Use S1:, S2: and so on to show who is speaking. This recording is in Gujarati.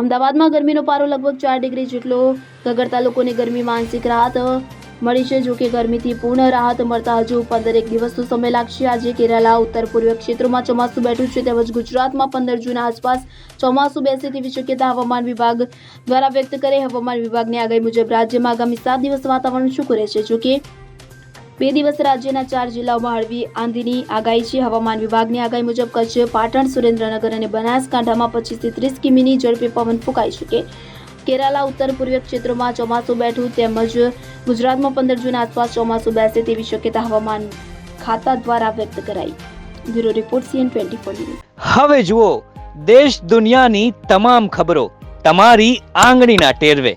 S1: અમદાવાદમાં ગરમીનો પારો લગભગ ચાર ડિગ્રી જેટલો. ગગડતા લોકોને ગરમી માનસિક રાહત મળી છે. જો કે ગરમીથી પૂર્ણ રાહત મળતા હજુ પંદર એક દિવસનો સમય લાગશે. આજે કેરાલા, ઉત્તર પૂર્વીય ક્ષેત્રોમાં ચોમાસું બેઠું છે. તેમજ ગુજરાતમાં પંદર જૂન આસપાસ ચોમાસું બેસે તેવી શક્યતા હવામાન વિભાગ દ્વારા વ્યક્ત કરે. હવામાન વિભાગની આગાહી મુજબ રાજ્યમાં આગામી સાત દિવસ વાતાવરણ શું કરે છે જો કે બે દિવસ રાજ્યના ચાર જિલ્લાઓમાં હળવી આંધીની આગાહી છે. હવામાન વિભાગની આગાહી મુજબ કચ્છ, પાટણ, સુરેન્દ્રનગર અને બનાસકાંઠામાં પચીસથી ત્રીસ કિમીની ઝડપે પવન ફૂંકાઈ શકે. કેરાલા, ઉત્તર પૂર્વીય ક્ષેત્રોમાં ચોમાસું બેઠું તેમજ ગુજરાતમાં પંદર જૂન આસપાસ ચોમાસું બેસે તેવી શક્યતા હવામાન ખાતા દ્વારા વ્યક્ત કરાઈ. Bureau report CN twenty four
S2: હવે જુઓ, દેશ દુનિયાની તમામ ખબરો તમારી આંગળીના ટેરવે.